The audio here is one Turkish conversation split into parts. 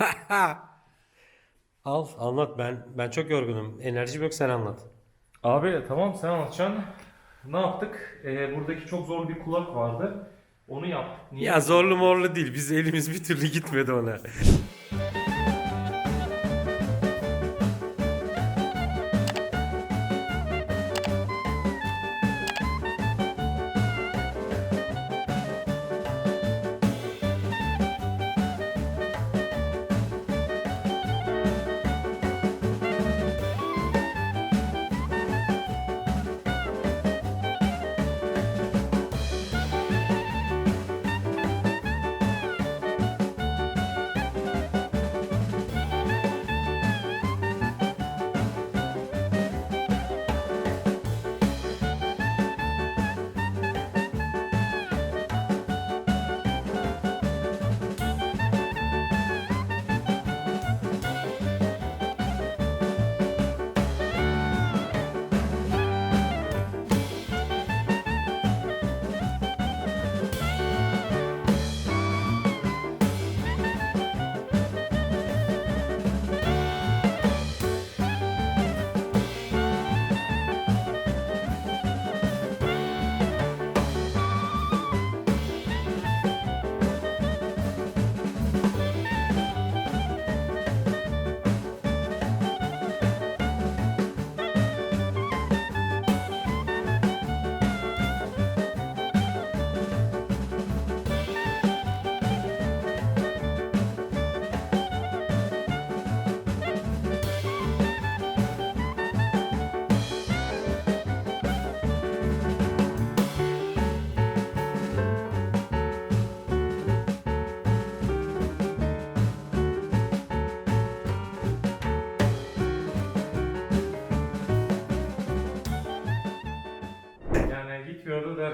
Al anlat ben ben çok yorgunum. Enerjim yok sen anlat. Abi tamam sen anlatacaksın. Ne yaptık? Ee, buradaki çok zor bir kulak vardı. Onu yaptık. Niye? Ya zorlu morlu değil. Biz elimiz bir türlü gitmedi ona.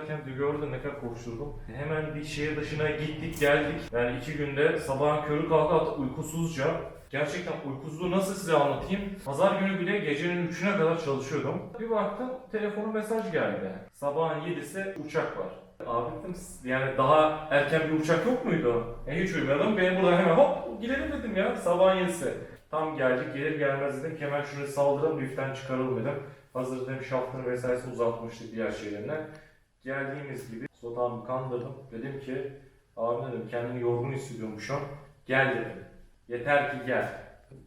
Gitmiyordu derken gördü ne kadar koşturdum. Hemen bir şehir dışına gittik geldik. Yani iki günde sabahın körü hatta uykusuzca. Gerçekten uykusuzluğu nasıl size anlatayım? Pazar günü bile gecenin 3'üne kadar çalışıyordum. Bir baktım telefonu mesaj geldi. Sabahın 7'si uçak var. Abi dedim yani daha erken bir uçak yok muydu? E hiç uyumadım. Ben buradan hemen hop gidelim dedim ya sabahın 7'si. Tam geldik gelir gelmez dedim ki hemen şunu saldıralım liften çıkaralım dedim. Hazır dedim şaftını vesairesini uzatmıştık diğer şeylerine. Geldiğimiz gibi Sultan'ı kandırdım. Dedim ki abi dedim kendimi yorgun hissediyormuşum. Gel dedim. Yeter ki gel.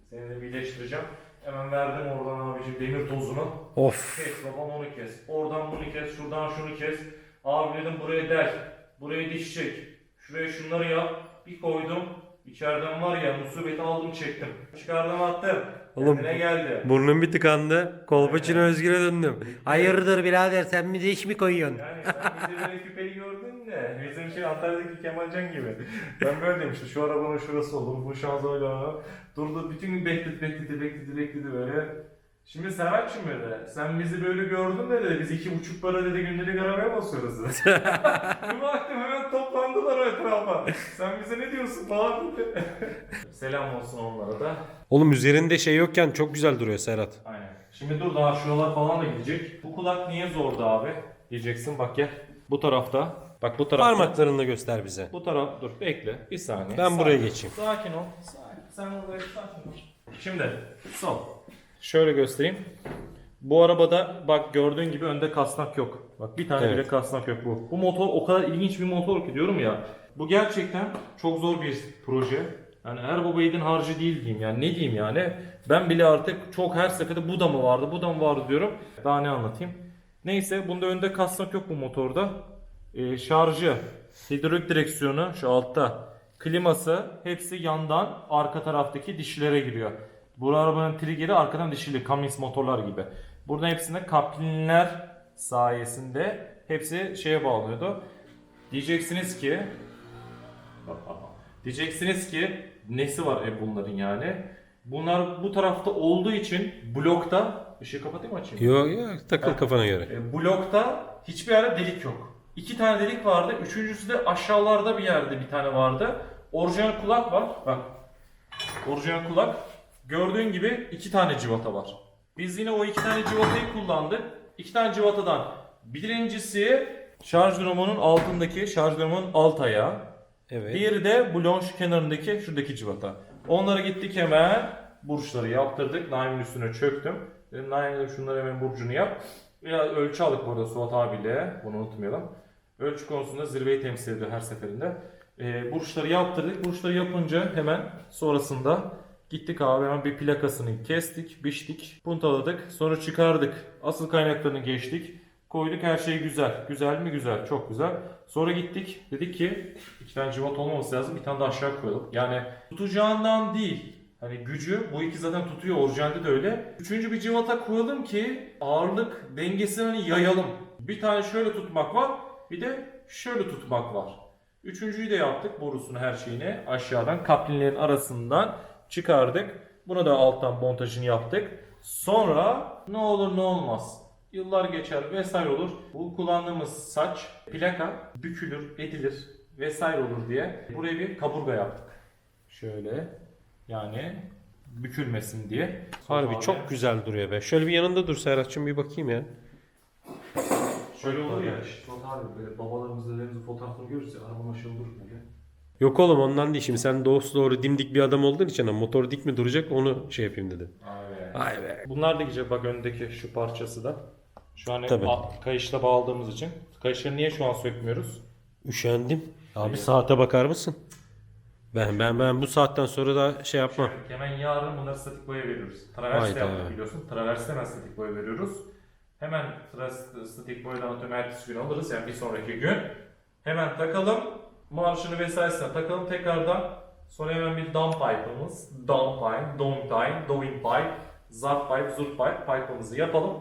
Seni de birleştireceğim. Hemen verdim oradan abicim demir tozunu. Of. Kes babam onu kes. Oradan bunu kes. Şuradan şunu kes. Abi dedim buraya del. Buraya diş çek. Şuraya şunları yap. Bir koydum. İçeriden var ya musibeti aldım çektim. Çıkardım attım. Oğlum, Kendine geldi. Burnum bir tıkandı. Kolpaçino Özgür'e döndüm. Hayırdır birader sen bir de iş mi koyuyorsun? Yani sen bizi böyle küpeli gördün de bizim şey Antalya'daki Kemalcan gibi. Ben böyle demiştim şu arabanın şurası olur, bu şanzıman olur. Durdu bütün gün bekledi bekledi bekledi bekledi böyle. Şimdi Serhat'cığım dedi, sen bizi böyle gördün de dedi, biz iki buçuk para dedi gündelik arabaya basıyoruz dedi. Bir baktım hemen toplandılar o etrafa. Sen bize ne diyorsun falan dedi. Selam olsun onlara da. Oğlum üzerinde şey yokken çok güzel duruyor Serhat. Aynen. Şimdi dur daha şuralar falan da gidecek. Bu kulak niye zordu abi? Diyeceksin bak gel. Bu tarafta. Bak bu tarafta. Parmaklarını da göster bize. Bu taraf dur bekle bir saniye. Ben buraya geçeyim. Sakin ol. Sakin. Sen oraya sakin ol. Şimdi sol. Şöyle göstereyim. Bu arabada bak gördüğün gibi önde kasnak yok. Bak bir tane Evet. bile kasnak yok bu. Bu motor o kadar ilginç bir motor ki diyorum ya. Bu gerçekten çok zor bir proje. Yani her baba harcı değil diyeyim yani ne diyeyim yani. Ben bile artık çok her seferinde bu da mı vardı bu da mı vardı diyorum. Daha ne anlatayım. Neyse bunda önde kasnak yok bu motorda. Ee, şarjı, hidrolik direksiyonu şu altta, kliması hepsi yandan arka taraftaki dişlere giriyor. Bu arabanın triggeri arkadan dişili Cummins motorlar gibi. Burada hepsinde kaplinler sayesinde hepsi şeye bağlıyordu. Diyeceksiniz ki Diyeceksiniz ki nesi var e bunların yani? Bunlar bu tarafta olduğu için blokta ışığı kapatayım mı açayım? Yok yok takıl kafana göre. E, blokta hiçbir yerde delik yok. İki tane delik vardı. Üçüncüsü de aşağılarda bir yerde bir tane vardı. Orijinal kulak var. Bak. Orijinal kulak. Gördüğün gibi iki tane civata var. Biz yine o iki tane civatayı kullandık. İki tane civatadan birincisi şarj dromunun altındaki şarj dromunun alt ayağı. Evet. Diğeri de şu kenarındaki şuradaki civata. Onlara gittik hemen burçları yaptırdık. Naim'in üstüne çöktüm. Dedim Naim'e şunları hemen burcunu yap. Ya ölçü aldık bu arada Suat abiyle. Bunu unutmayalım. Ölçü konusunda zirveyi temsil ediyor her seferinde. Ee, burçları yaptırdık. Burçları yapınca hemen sonrasında gittik abi hemen bir plakasını kestik, biçtik, puntaladık. Sonra çıkardık. Asıl kaynaklarını geçtik. Koyduk her şey güzel. Güzel mi? Güzel. Çok güzel. Sonra gittik. Dedik ki iki tane civat olmaması lazım. Bir tane de aşağı koyalım. Yani tutacağından değil. Hani gücü bu iki zaten tutuyor. Orijinalde de öyle. Üçüncü bir civata koyalım ki ağırlık dengesini hani yayalım. Bir tane şöyle tutmak var. Bir de şöyle tutmak var. Üçüncüyü de yaptık. Borusunu her şeyini aşağıdan kaplinlerin arasından çıkardık. Buna da alttan montajını yaptık. Sonra ne olur ne olmaz. Yıllar geçer vesaire olur. Bu kullandığımız saç plaka bükülür, edilir vesaire olur diye buraya bir kaburga yaptık. Şöyle yani bükülmesin diye. Harbi Abi, çok güzel duruyor be. Şöyle bir yanında dur Serhat'cığım bir bakayım ya. Şöyle olur ya işte abi böyle babalarımız dedelerimizin fotoğrafını görürüz ya araba maşalı durur böyle. Yok oğlum ondan değil. Şimdi sen doğusu doğru dimdik bir adam olduğun için ama motor dik mi duracak onu şey yapayım dedim. Abi. Ay be. Bunlar da gidecek bak öndeki şu parçası da. Şu an Tabii. kayışla bağladığımız için. Kayışları niye şu an sökmüyoruz? Üşendim. Abi saate bakar mısın? Ben ben ben bu saatten sonra da şey yapmam. Hemen yarın bunları statik boya veriyoruz. Travers de yaptık biliyorsun. Traverse hemen statik boya veriyoruz. Hemen statik boyadan atıyorum ertesi gün alırız yani bir sonraki gün. Hemen takalım. Marşını vesairesine takalım tekrardan. Sonra hemen bir down pipe'ımız. Downtime, downtime, dowing pipe, zart pipe, zurt pipe pipe'ımızı yapalım.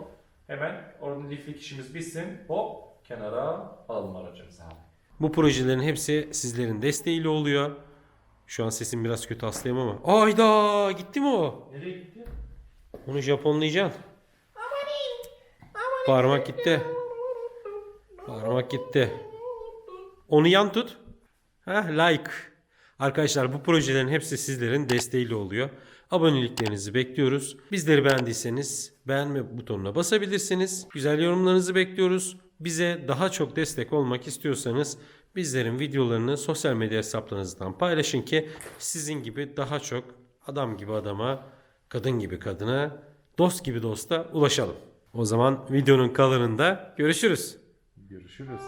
Hemen orada liflik işimiz bitsin. Hop kenara alalım aracımızı abi. Bu projelerin hepsi sizlerin desteğiyle oluyor. Şu an sesim biraz kötü hastayım ama. Ayda gitti mi o? Nereye gitti? Onu Japonlayacaksın. Parmak gitti. Parmak gitti. Onu yan tut. Heh, like. Arkadaşlar bu projelerin hepsi sizlerin desteğiyle oluyor. Aboneliklerinizi bekliyoruz. Bizleri beğendiyseniz beğenme butonuna basabilirsiniz. Güzel yorumlarınızı bekliyoruz. Bize daha çok destek olmak istiyorsanız bizlerin videolarını sosyal medya hesaplarınızdan paylaşın ki sizin gibi daha çok adam gibi adama, kadın gibi kadına, dost gibi dosta ulaşalım. O zaman videonun kalanında görüşürüz. Görüşürüz.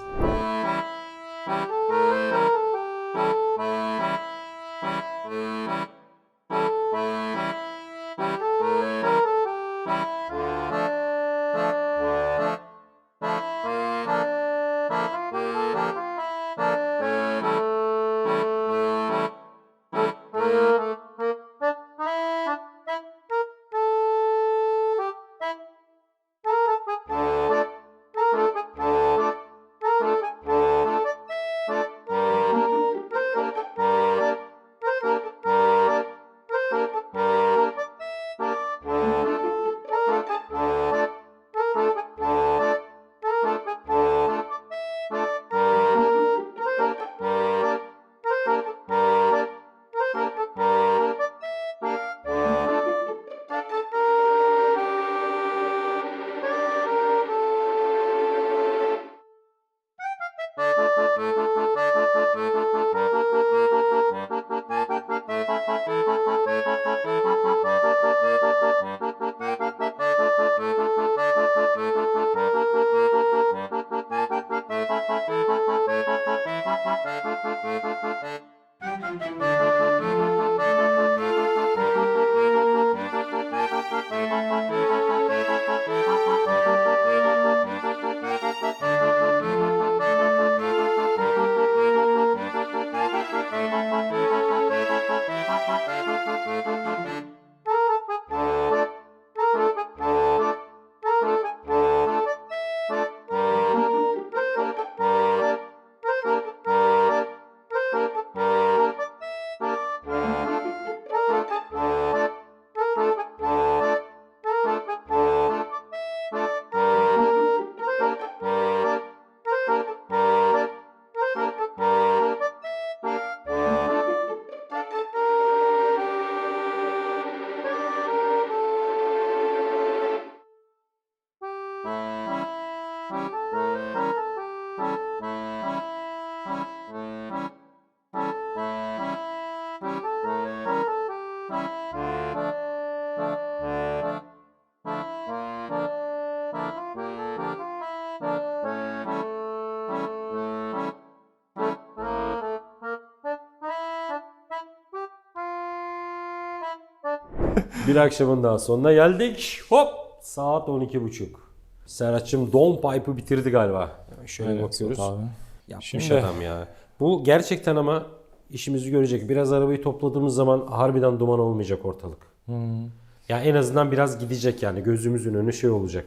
Bir akşamın daha sonuna geldik. Hop saat 12.30. Serhat'cığım Don Pipe'ı bitirdi galiba. Şöyle Aynen, bakıyoruz. Abi. Yapmış Şimdi- adam ya. Bu gerçekten ama işimizi görecek. Biraz arabayı topladığımız zaman harbiden duman olmayacak ortalık. Hmm. Ya en azından biraz gidecek yani gözümüzün önü şey olacak.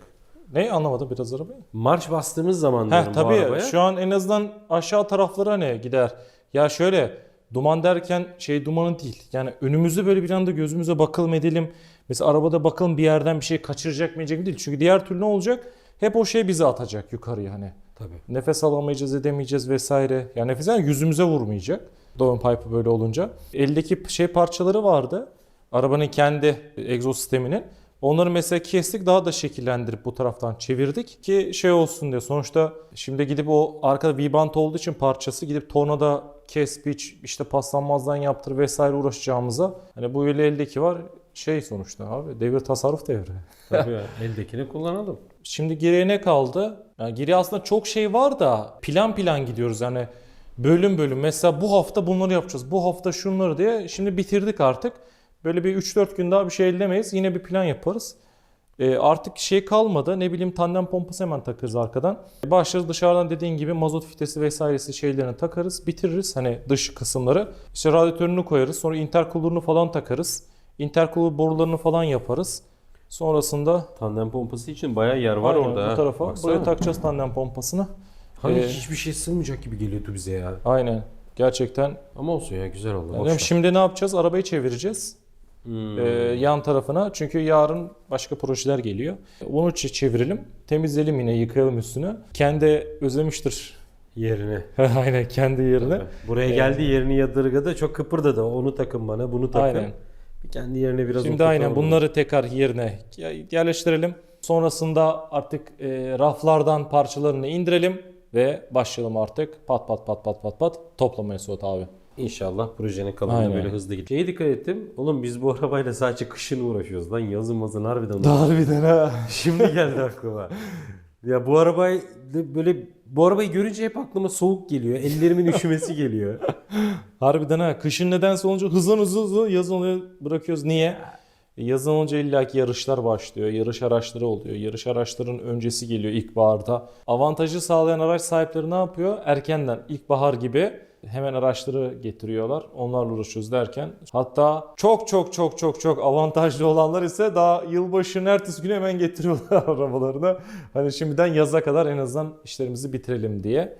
Ne anlamadım biraz arabayı. Marş bastığımız zaman diyorum Heh bu tabii arabaya. şu an en azından aşağı tarafları hani gider. Ya şöyle duman derken şey dumanı değil. Yani önümüzü böyle bir anda gözümüze bakalım edelim. Mesela arabada bakalım bir yerden bir şey kaçıracak mı değil. Çünkü diğer türlü ne olacak? Hep o şey bizi atacak yukarıya hani. Tabii. Nefes alamayacağız, edemeyeceğiz vesaire. Yani nefes yani yüzümüze vurmayacak. Down pipe böyle olunca. Eldeki şey parçaları vardı. Arabanın kendi egzoz sisteminin. Onları mesela kestik daha da şekillendirip bu taraftan çevirdik ki şey olsun diye. Sonuçta şimdi gidip o arkada V-band olduğu için parçası gidip tornada kes biç işte paslanmazdan yaptır vesaire uğraşacağımıza. Hani bu öyle eldeki var şey sonuçta abi devir tasarruf devri. Tabii ya, eldekini kullanalım. Şimdi geriye ne kaldı? Yani geriye aslında çok şey var da plan plan gidiyoruz yani bölüm bölüm. Mesela bu hafta bunları yapacağız. Bu hafta şunları diye şimdi bitirdik artık. Böyle bir 3-4 gün daha bir şey ellemeyiz. Yine bir plan yaparız. E, artık şey kalmadı. Ne bileyim tandem pompası hemen takarız arkadan. Başlarız dışarıdan dediğin gibi mazot fitesi vesairesi şeylerini takarız. Bitiririz hani dış kısımları. İşte radyatörünü koyarız. Sonra intercooler'ını falan takarız. Intercooler borularını falan yaparız. Sonrasında Tandem pompası için bayağı yer var Aynen, orada. Bu tarafa. Baksana. Buraya takacağız tandem pompasını. Hani Ee, hiçbir şey sığmayacak gibi geliyordu bize ya. Aynen. Gerçekten. Ama olsun ya güzel oldu. Yani şimdi ne yapacağız? Arabayı çevireceğiz. Hmm. Ee, yan tarafına. Çünkü yarın başka projeler geliyor. Onu çe- çevirelim. Temizleyelim yine yıkayalım üstünü. Kendi özlemiştir. yerine. Aynen kendi yerine. Buraya Evet. geldi yerini yadırgadı çok kıpırdadı. Onu takın bana bunu takın. Aynen. Kendi yerine biraz Şimdi aynen bunları tekrar yerine yerleştirelim. Sonrasında artık e, raflardan parçalarını indirelim ve başlayalım artık pat pat pat pat pat pat toplamaya Suat abi. İnşallah projenin kalanı böyle hızlı gidiyor. Şeye dikkat ettim. Oğlum biz bu arabayla sadece kışın uğraşıyoruz lan. Yazın mazın harbiden. Harbiden ha. Şimdi geldi aklıma. Ya bu arabayı böyle bu arabayı görünce hep aklıma soğuk geliyor. Ellerimin üşümesi geliyor. Harbiden ha. Kışın nedense olunca hızlı hızlı hızlı yazın oluyor bırakıyoruz. Niye? E, Yazın olunca illaki yarışlar başlıyor. Yarış araçları oluyor. Yarış araçların öncesi geliyor ilkbaharda. Avantajı sağlayan araç sahipleri ne yapıyor? Erkenden ilkbahar gibi hemen araçları getiriyorlar. Onlarla uğraşıyoruz derken. Hatta çok çok çok çok çok avantajlı olanlar ise daha yılbaşının ertesi günü hemen getiriyorlar arabalarını. Hani şimdiden yaza kadar en azından işlerimizi bitirelim diye.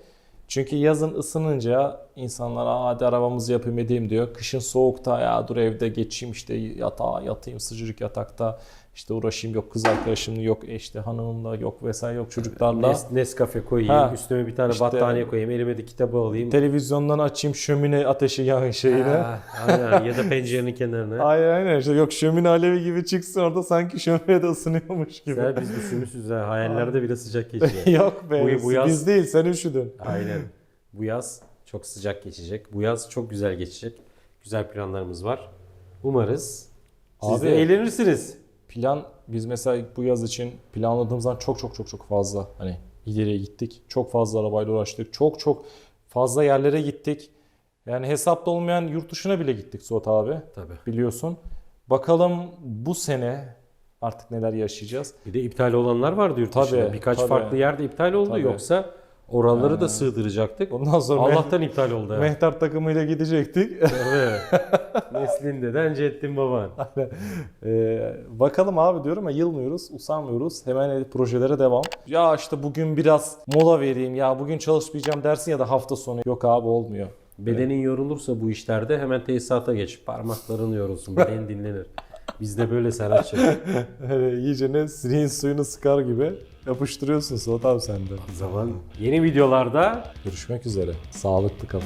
Çünkü yazın ısınınca insanlar hadi arabamızı yapayım edeyim diyor. Kışın soğukta ya dur evde geçeyim işte yatağa yatayım sıcacık yatakta. İşte uğraşayım yok kız arkadaşımla yok işte hanımımla yok vesaire yok çocuklarla. Nes, Nescafe koyayım. Ha. Üstüme bir tane İşte- battaniye koyayım. Elime de kitabı alayım. Televizyondan açayım şömine ateşi yan şeyine. Ha, aynen. ya da pencerenin kenarına. Aynen aynen işte yok şömine alevi gibi çıksın orada sanki şömine de ısınıyormuş gibi. Güzel biz üşümüşüz ha. Hayallerde bile sıcak geçiyor. yok be Bu- bu yaz- biz değil sen üşüdün. Aynen. Bu yaz çok sıcak geçecek. Bu yaz çok güzel geçecek. Güzel planlarımız var. Umarız siz Abi- de eğlenirsiniz. Plan biz mesela bu yaz için planladığımızdan çok çok çok çok fazla hani ileriye gittik. Çok fazla arabayla uğraştık. Çok çok fazla yerlere gittik. Yani hesapta olmayan yurt dışına bile gittik Suat abi Tabii. biliyorsun. Bakalım bu sene artık neler yaşayacağız. Bir de iptal olanlar vardı yurt Tabii, dışında. Birkaç tabii. farklı yerde iptal oldu. Tabii. Yoksa oraları da sığdıracaktık. Ondan sonra Allah'tan iptal oldu. ha. Mehter takımıyla gidecektik. Tabii. Neslin deden Ceddin baban. Ee, bakalım abi diyorum ya yılmıyoruz, usanmıyoruz. Hemen projelere devam. Ya işte bugün biraz mola vereyim ya bugün çalışmayacağım dersin ya da hafta sonu. Yok abi olmuyor. Bedenin yorulursa bu işlerde hemen tesisata geç. Parmakların yorulsun. Beden dinlenir. Bizde böyle sanatçı. Öyle iyice ne sineğin suyunu sıkar gibi yapıştırıyorsun Suat abi sen de. zaman yeni videolarda Görüşmek üzere. Sağlıklı kalın.